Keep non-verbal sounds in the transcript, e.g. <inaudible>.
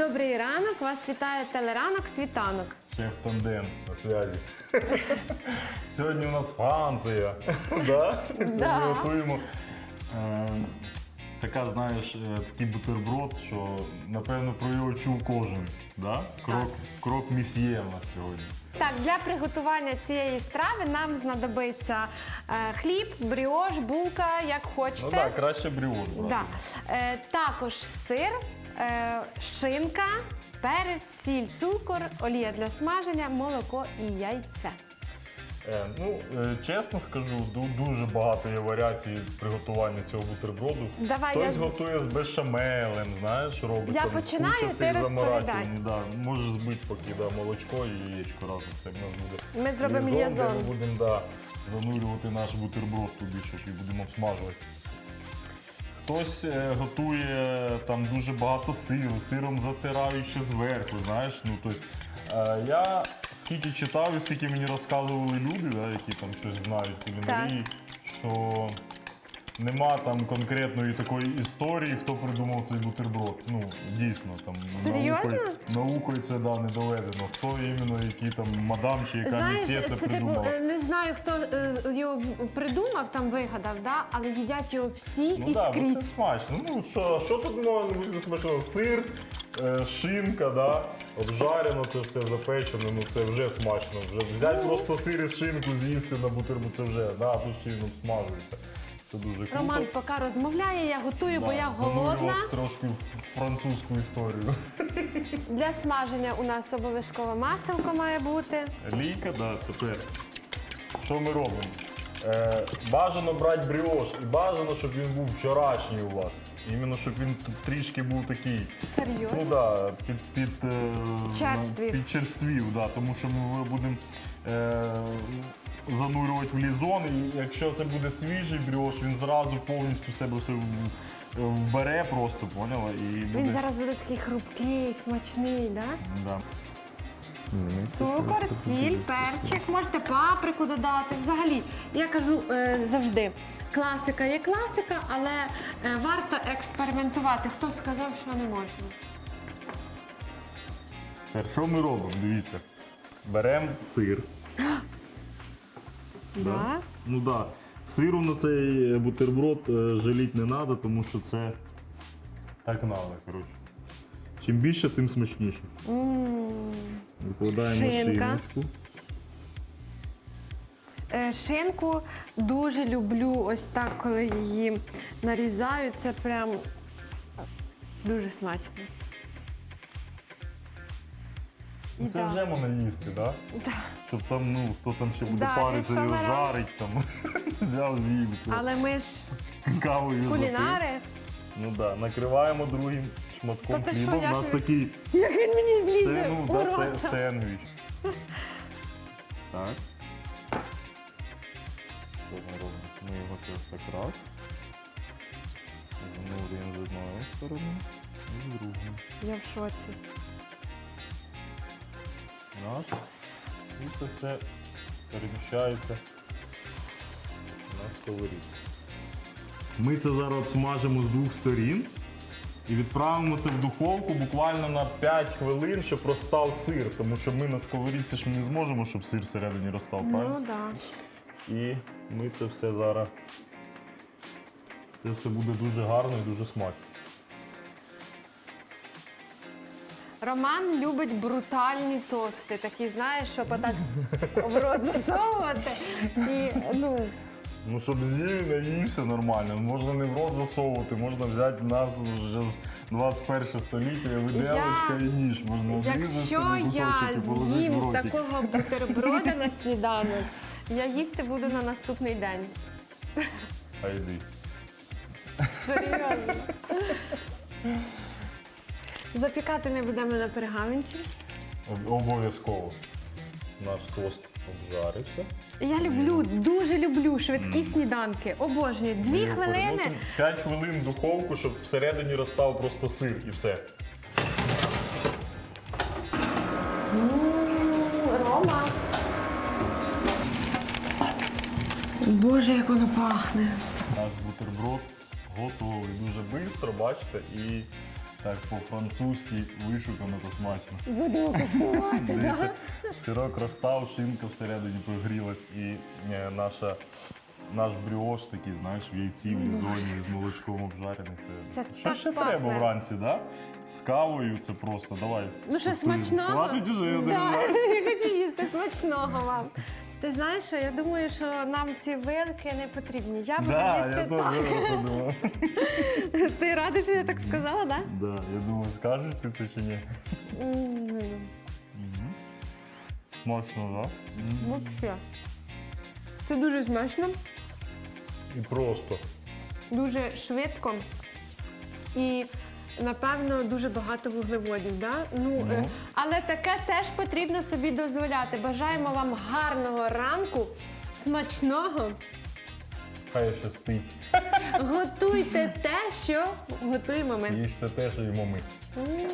Добрий ранок, вас вітає телеранок світанок. Шеф тандем на связі. Сьогодні у нас Франція. да? Сьогодні готуємо е, така, знаєш, е, такий бутерброд, що напевно про його чув кожен. Да? Крок, крок місьє у нас сьогодні. Так, для приготування цієї страви нам знадобиться е, хліб, бріош, булка, як хочете. Ну так, краще бріош. брати. Да. Е, також сир, е, шинка, перець, сіль, цукор, олія для смаження, молоко і яйця. Е, ну, е, чесно скажу, ду- дуже багато є варіацій приготування цього бутерброду. Давай, Хтось я з- готує з бешамелем, знаєш, робить. Я там починаю, куча ти цих розповідай. заморачувань, Да. Можеш збити поки да, молочко і яєчко разом. Це в нас буде. Ми зробимо лізон, де. Ми будемо да, занурювати наш бутерброд туди, щоб і будемо обсмажувати. Хтось е, готує там дуже багато сиру, сиром затирають ще зверху, знаєш. Ну, тобто, е, я скільки читав і скільки мені розказували люди, да, які там щось знають кулінарії, що нема там конкретної такої історії, хто придумав цей бутерброд. Ну, дійсно, там Серйозно? наукою, наукою це да, не доведено. Хто іменно, який там мадам чи яка Знаєш, місія це, це типу, придумала. е, не знаю, хто е, його в- придумав, там вигадав, да? але їдять його всі Ну і так, ну, скрізь. це смачно. Ну що, що тут може бути смачного? Сир, е, шинка, да, обжарено, це все запечено, ну це вже смачно. Вже взяти просто сир і шинку з'їсти на бутерброд, це вже, да, тут ще й смажується. Це дуже круто. Роман поки розмовляє, я готую, бо Да, я занурював голодна. трошки в французьку історію. Для смаження у нас обов'язково маселко має бути. Лійка, да, тепер. Що ми робимо? Е, бажано брати бріош і бажано, щоб він був вчорашній у вас. Іменно, щоб він трішки був такий. Серйозно? Ну да, під, під, е, Черствів. під черствів, да, тому що ми будемо е, занурювати в лізон, і якщо це буде свіжий бріош, він зразу повністю в себе все в- вбере просто, поняла? І буде... Він зараз буде такий хрупкий, смачний, да? Да. Цукор, сіль, перчик, можете паприку додати. Взагалі, я кажу е, завжди, класика є класика, але е, варто експериментувати. Хто сказав, що не можна? Тепер що ми робимо? Дивіться. Беремо сир. <gasps> Да? Ну так. Да. Сиру на цей бутерброд е, жаліть не треба, тому що це так треба, коротше. Чим більше, тим смачніше. М. Викладаємо Шинка. шиночку. Е, Шинку дуже люблю ось так, коли її нарізаю. Це прям дуже смачно. Ну, Це Ідеально. вже можна їсти, так? Да? Да. Щоб там, ну, хто там ще буде Да, паритися, якщо ми жарить, там, <laughs> взяв з'їв. Але ми ж Кавою запив. кулінари. Ну да. накриваємо другим шматком Та ти що, хліба. У нас ви- такий Як він мені влізе Це ну, да, се- сендвіч. Так. Що ми робимо? Ми його зараз так раз. Занурюємо з одної сторони і з другої. Я в шоці. Раз. І це все переміщається на сковорідку. Ми це зараз обсмажимо з двох сторін. І відправимо це в духовку буквально на 5 хвилин, щоб розстав сир. Тому що ми на сковорідці ж ми не зможемо, щоб сир всередині розстав, правильно? Ну так. Да. І ми це все зараз. Це все буде дуже гарно і дуже смачно. Роман любить брутальні тости, такі, знаєш, щоб отак в рот засовувати. І, ну, Ну, щоб з'їв, наївся нормально. Можна не в рот засовувати, можна взяти нас вже з 21 століття, виделочка і ніж. Можна обрізати якщо собі я кусочок і положити в з'їм такого бутерброда на сніданок, я їсти буду на наступний день. А йди. Серйозно. Запікати ми будемо на пергаменті. Об- Обов'язково. Наш тост обжарився. Я люблю, дуже люблю швидкі сніданки. Обожнюю. Дві Ми хвилини. 5 хвилин в духовку, щоб всередині розстав просто сир і все. Рома. Боже, як воно пахне. Наш бутерброд готовий дуже швидко, бачите, і Так, по-французьки вишукано то смачно. Будемо <laughs> куштувати, Дивіться, сирок розстав, шинка всередині прогрілась і е, наша. Наш бріош такий, знаєш, в яйці, в лізоні з молочком обжарений. Це, Це що так ще пахне. треба вранці, да? З кавою це просто. Давай. Ну що, смачного? Хватить уже, я не да, знаю. <laughs> я хочу їсти смачного вам. Ти знаєш, що я думаю, що нам ці вилки не потрібні. Я буду Да, їсти я так. теж подумав. <laughs> Ти радий, що я так сказала, так? Да, я думаю, скажеш ти це чи ні? Да? М, Мгм. Смачно, так? Вообще. Це дуже смачно, І просто. дуже швидко і. Напевно, дуже багато вуглеводів, да? ну, е, Ну. але таке теж потрібно собі дозволяти. Бажаємо вам гарного ранку, смачного. Хай щастить. Готуйте те, що готуємо ми. Їжте те, що їмо ми. М.